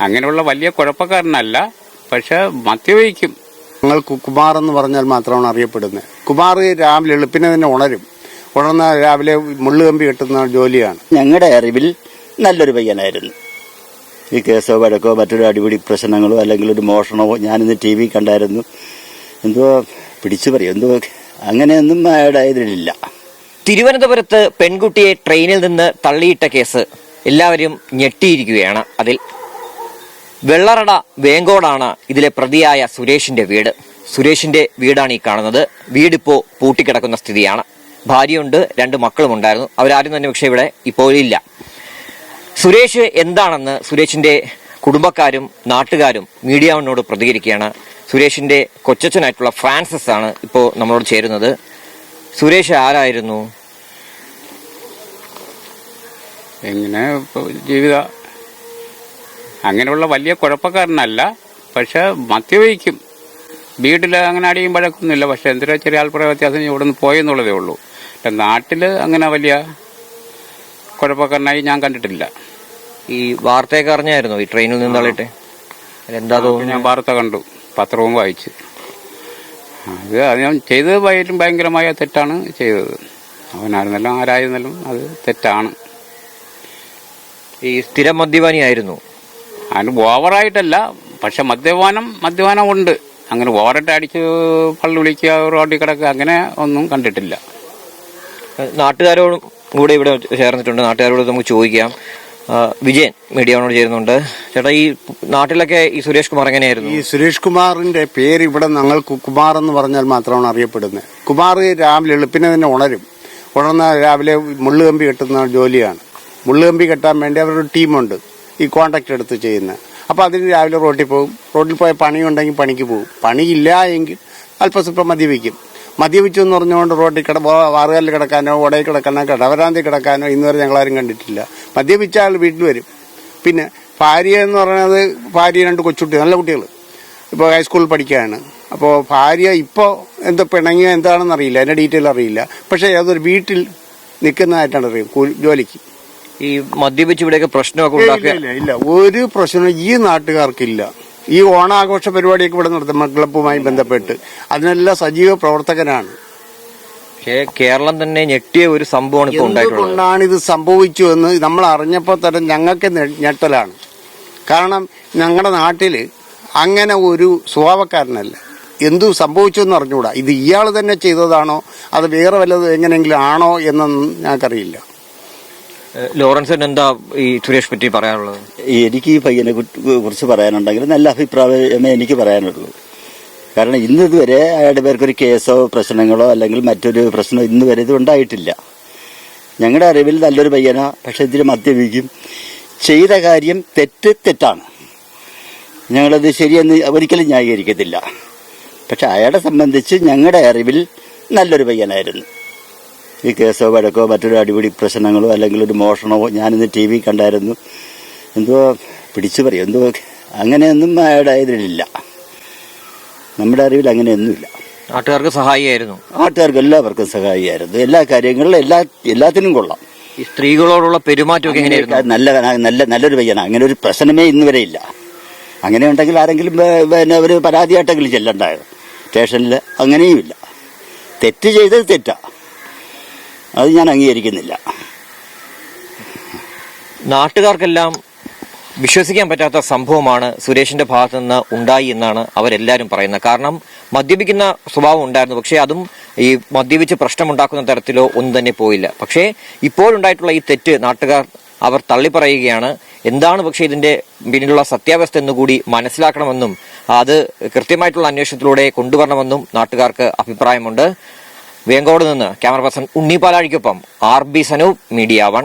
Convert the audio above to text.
അങ്ങനെയുള്ള വലിയ കുഴപ്പക്കാരനല്ല പക്ഷെ മദ്യപിക്കും. ഞങ്ങൾ കുമാർ എന്ന് പറഞ്ഞാൽ മാത്രമാണ് അറിയപ്പെടുന്നത്. കുമാർ രാവിലെ എളുപ്പിനെ തന്നെ ഉണരും. ഉണർന്ന രാവിലെ മുള്ളുകമ്പി കിട്ടുന്ന ജോലിയാണ്. ഞങ്ങളുടെ അറിവിൽ നല്ലൊരു പയ്യനായിരുന്നു. ഈ കേസോ വഴക്കോ മറ്റൊരു അടിപിടി പ്രശ്നങ്ങളോ അല്ലെങ്കിൽ ഒരു മോഷണമോ ഞാനിന്ന് ടി വി കണ്ടായിരുന്നു. എന്തോ പിടിച്ചു പറയും. എന്തോ അങ്ങനെയൊന്നും അയാളുടെ ഇതിലില്ല. തിരുവനന്തപുരത്ത് പെൺകുട്ടിയെ ട്രെയിനിൽ നിന്ന് തള്ളിയിട്ട കേസ് എല്ലാവരും ഞെട്ടിയിരിക്കുകയാണ്. അതിൽ വെള്ളറട വേങ്കോടാണ് ഇതിലെ പ്രതിയായ സുരേഷിന്റെ വീട്. സുരേഷിന്റെ വീടാണ് ഈ കാണുന്നത്. വീടിപ്പോ പൂട്ടിക്കിടക്കുന്ന സ്ഥിതിയാണ്. ഭാര്യയുണ്ട് രണ്ട് മക്കളും ഉണ്ടായിരുന്നു അവരാരും തന്നെ പക്ഷേ ഇവിടെ ഇപ്പോൾ ഇല്ല. സുരേഷ് എന്താണെന്ന് സുരേഷിന്റെ കുടുംബക്കാരും നാട്ടുകാരും മീഡിയ വണ്ണോട് പ്രതികരിക്കുകയാണ്. സുരേഷിന്റെ കൊച്ചച്ഛനായിട്ടുള്ള ഫ്രാൻസിസ് ആണ് ഇപ്പോൾ നമ്മളോട് ചേരുന്നത്. സുരേഷ് ആരായിരുന്നു? എങ്ങനെ ജീവിത അങ്ങനെയുള്ള വലിയ കുഴപ്പക്കാരനല്ല. പക്ഷെ മദ്യപിക്കും. വീട്ടിൽ അങ്ങനെ അടിയും പഴക്കൊന്നുമില്ല. പക്ഷെ എന്തൊരു ചെറിയ ആൾപ്പുറ വ്യത്യാസം ഇവിടെ നിന്ന് പോയെന്നുള്ളതേ ഉള്ളൂ. നാട്ടിൽ അങ്ങനെ വലിയ കുഴപ്പക്കാരനായി ഞാൻ കണ്ടിട്ടില്ല. ഈ വാർത്തയൊക്കെ അറിഞ്ഞായിരുന്നു? ഈ ട്രെയിനിൽ നിന്ന് തള്ളിട്ട് എന്താ ഞാൻ തോന്നുന്നു വാർത്ത കണ്ടു. പത്രവും വായിച്ചു. അത് അത് ഞാൻ ചെയ്തത് വൈകിട്ടും ഭയങ്കരമായ തെറ്റാണ് ചെയ്തത്. അവനായിരുന്നല്ലോ ആരായിരുന്നാലും അത് തെറ്റാണ്. ഈ സ്ഥിരം മദ്യപാനിയായിരുന്നു. അതിന് ഓവറായിട്ടല്ല പക്ഷെ മദ്യപാനം മദ്യപാനം ഉണ്ട് അങ്ങനെ ഓവറായിട്ട് അടിച്ച് പള്ളി വിളിക്കുക റോഡിൽ കിടക്കുക അങ്ങനെ ഒന്നും കണ്ടിട്ടില്ല. നാട്ടുകാരോടും കൂടെ ഇവിടെ ചേർന്നിട്ടുണ്ട്. നാട്ടുകാരോട് നമുക്ക് ചോദിക്കാം. വിജയൻ മീഡിയയോട് ചേരുന്നുണ്ട്. ചേട്ടാ ഈ നാട്ടിലൊക്കെ ഈ സുരേഷ് കുമാർ എങ്ങനെയായിരുന്നു? ഈ സുരേഷ് കുമാറിന്റെ പേര് ഇവിടെ ഞങ്ങൾ കുമാർ എന്ന് പറഞ്ഞാൽ മാത്രമാണ് അറിയപ്പെടുന്നത്. കുമാർ രാവിലെ എളുപ്പിനെ തന്നെ ഉണരും. ഉണർന്ന രാവിലെ മുള്ളുകമ്പി കെട്ടുന്ന ജോലിയാണ്. മുള്ളുകമ്പി കെട്ടാൻ വേണ്ടി അവരൊരു ടീമുണ്ട്. ഈ കോണ്ടാക്ട് എടുത്ത് ചെയ്യുന്നത്. അപ്പോൾ അതിന് രാവിലെ റോട്ടിൽ പോകും. റോഡിൽ പോയ പണിയുണ്ടെങ്കിൽ പണിക്ക് പോകും. പണിയില്ല എങ്കിൽ അല്പസ്വല്പം മദ്യപിക്കും. മദ്യപിച്ചു എന്ന് പറഞ്ഞുകൊണ്ട് റോഡിൽ കിട വാറുകാലിൽ കിടക്കാനോ ഓടയിൽ കിടക്കാനോ കടവരാന്തി കിടക്കാനോ ഇന്നുവരെ ഞങ്ങളാരും കണ്ടിട്ടില്ല. മദ്യപിച്ച ആൾ വീട്ടിൽ വരും. പിന്നെ ഭാര്യ എന്ന് പറയുന്നത് ഭാര്യ രണ്ട് കൊച്ചുകുട്ടി നല്ല കുട്ടികൾ. ഇപ്പോൾ ഹൈസ്കൂളിൽ പഠിക്കുകയാണ്. അപ്പോൾ ഭാര്യ ഇപ്പോൾ എന്തോ പിണങ്ങിയോ എന്താണെന്ന് അറിയില്ല. അതിന്റെ ഡീറ്റെയിൽ അറിയില്ല. പക്ഷേ അതൊരു വീട്ടിൽ നിൽക്കുന്നതായിട്ടാണ് അറിയും ജോലിക്ക്. ഈ മദ്യപിച്ച് ഇവിടെയൊക്കെ പ്രശ്നമൊക്കെ ഉണ്ടാക്കുക. ഇല്ല ഇല്ല ഒരു പ്രശ്നവും ഈ നാട്ടുകാർക്കില്ല. ഈ ഓണാഘോഷ പരിപാടിയൊക്കെ ഇവിടെ നടത്തും ക്ലബ്ബുമായി ബന്ധപ്പെട്ട്. അതിനെല്ലാം സജീവ പ്രവർത്തകനാണ്. പക്ഷേ കേരളം തന്നെ ഞെട്ടിയ ഒരു സംഭവമാണ് ഇപ്പോൾ ഉണ്ടായിട്ടുള്ളത്. ഇത് സംഭവിച്ചു എന്ന് നമ്മൾ അറിഞ്ഞപ്പോൾ തന്നെ ഞങ്ങൾക്ക് ഞെട്ടലാണ്. കാരണം ഞങ്ങളുടെ നാട്ടിൽ അങ്ങനെ ഒരു സ്വഭാവക്കാരനല്ല. എന്തു സംഭവിച്ചു എന്ന് അറിഞ്ഞുകൂടാ. ഇത് ഇയാൾ തന്നെ ചെയ്തതാണോ? അത് വേറെ വല്ലതും എങ്ങനെയെങ്കിലും ആണോ എന്നൊന്നും ഞങ്ങൾക്കറിയില്ല. ലോറൻസിന് എന്താ ഈ സുരേഷ് പറ്റി പറയാനുള്ളത്? എനിക്ക് ഈ പയ്യനെ കുറിച്ച് പറയാനുണ്ടെങ്കിൽ നല്ല അഭിപ്രായമേ എനിക്ക് പറയാനുള്ളൂ. കാരണം ഇന്ന് ഇതുവരെ അയാളുടെ പേർക്കൊരു കേസോ പ്രശ്നങ്ങളോ അല്ലെങ്കിൽ മറ്റൊരു പ്രശ്നമോ ഇന്ന് വരെ ഇത് ഉണ്ടായിട്ടില്ല. ഞങ്ങളുടെ അറിവിൽ നല്ലൊരു പയ്യനാ പക്ഷെ ഇതിന് മദ്യപിക്കും ചെയ്ത കാര്യം തെറ്റ് തെറ്റാണ്. ഞങ്ങളത് ശരിയെന്ന് ഒരിക്കലും ന്യായീകരിക്കത്തില്ല. പക്ഷെ അയാളെ സംബന്ധിച്ച് ഞങ്ങളുടെ അറിവിൽ നല്ലൊരു പയ്യനായിരുന്നു. ഈ കേസോ വഴക്കോ മറ്റൊരു അടിപിടി പ്രശ്നങ്ങളോ അല്ലെങ്കിൽ ഒരു മോഷണമോ ഞാനിന്ന് ടി വി കണ്ടായിരുന്നു. എന്തോ പിടിച്ചു പറയും എന്തോ അങ്ങനെയൊന്നും ഇതിലില്ല. നമ്മുടെ അറിവിൽ അങ്ങനെയൊന്നുമില്ല. നാട്ടുകാർക്ക് സഹായിയായിരുന്നു. നാട്ടുകാർക്ക് എല്ലാവർക്കും സഹായിയായിരുന്നു. എല്ലാ കാര്യങ്ങളിലും എല്ലാ എല്ലാത്തിനും കൊള്ളാം. ഈ സ്ത്രീകളോടുള്ള പെരുമാറ്റമൊക്കെ എങ്ങനെയായിരുന്നു? നല്ല നല്ല നല്ലൊരു പയ്യനാണ് അങ്ങനെ ഒരു പ്രശ്നമേ ഇന്ന് വരെ ഇല്ല. അങ്ങനെ ഉണ്ടെങ്കിൽ ആരെങ്കിലും പിന്നെ ഒരു പരാതിയായിട്ടെങ്കിലും ചെല്ലണ്ടായോ? സ്റ്റേഷനിൽ അങ്ങനെയുമില്ല. തെറ്റ് ചെയ്തത് തെറ്റാ. അത് ഞാൻ അംഗീകരിക്കുന്നില്ല. നാട്ടുകാർക്കെല്ലാം വിശ്വസിക്കാൻ പറ്റാത്ത സംഭവമാണ് സുരേഷിന്റെ ഭാഗത്തു നിന്ന് ഉണ്ടായി എന്നാണ് അവരെല്ലാവരും പറയുന്നത്. കാരണം മദ്യപിക്കുന്ന സ്വഭാവം ഉണ്ടായിരുന്നു. പക്ഷേ അതും ഈ മദ്യപിച്ച് പ്രശ്നമുണ്ടാക്കുന്ന തരത്തിലോ ഒന്നും തന്നെ പോയില്ല. പക്ഷേ ഇപ്പോഴുണ്ടായിട്ടുള്ള ഈ തെറ്റ് നാട്ടുകാർ അവർ തള്ളിപ്പറയുകയാണ്. എന്താണ് പക്ഷേ ഇതിന്റെ പിന്നിലുള്ള സത്യാവസ്ഥ എന്നുകൂടി മനസ്സിലാക്കണമെന്നും അത് കൃത്യമായിട്ടുള്ള അന്വേഷണത്തിലൂടെ കൊണ്ടുവരണമെന്നും നാട്ടുകാർക്ക് അഭിപ്രായമുണ്ട്. വേങ്കോട് നിന്ന് camera person Unni പാലാഴിക്കൊപ്പം R B Sanoop media one.